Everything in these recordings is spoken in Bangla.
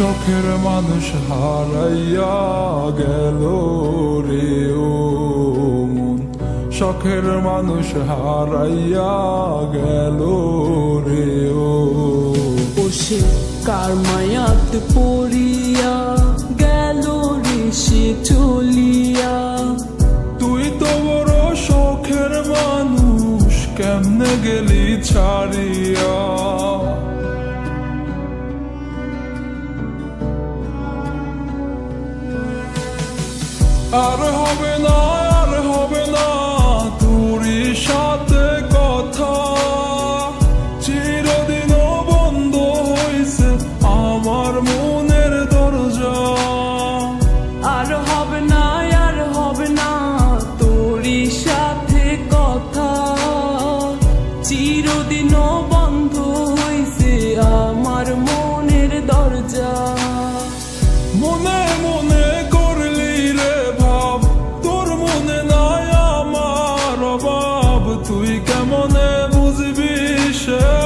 চোখের মানুষ হারাইয়া গেল রে ও মন। শখের মানুষ হারাইয়া গেল রে ও। সে কার মায়াত পড়ে Erhovina তুই কেমন বুঝবি সে?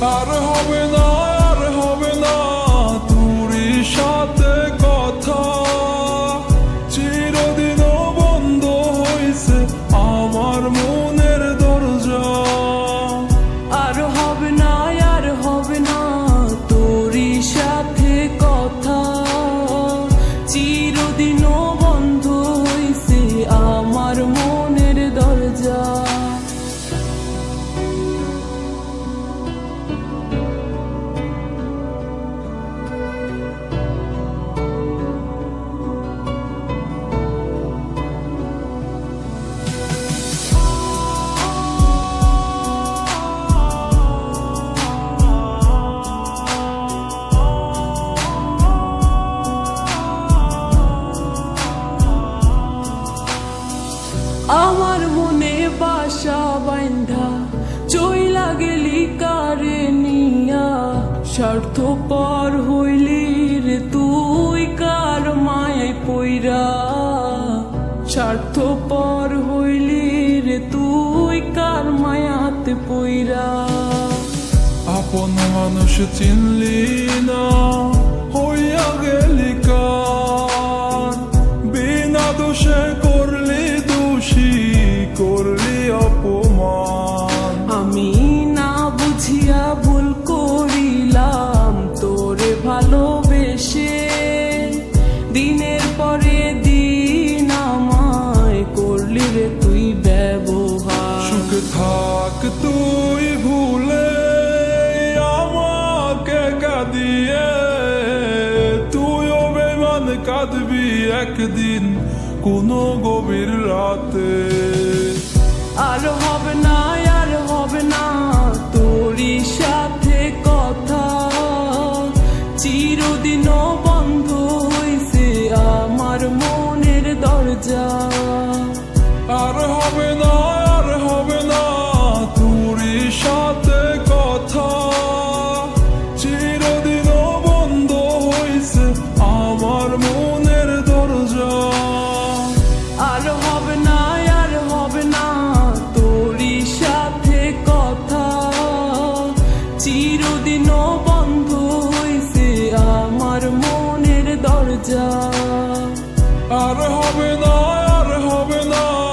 Arhovina স্বার্থপর হইলি রে তুই কার মায়ায় পইরা? স্বার্থপর হইলি রে তুই কার মায়াতে পইরা? আপন মানুষ চিনলি দিয়ে ও বেমান কাঁদবি একদিন কোনো গভীর রাতে। আর হবে না আর হবে না তোর সাথে কথা। চিরদিন বন্ধ হয়েছে আমার মনের দরজা। আর হবে না দরজা। আর হবে না আর হবে না।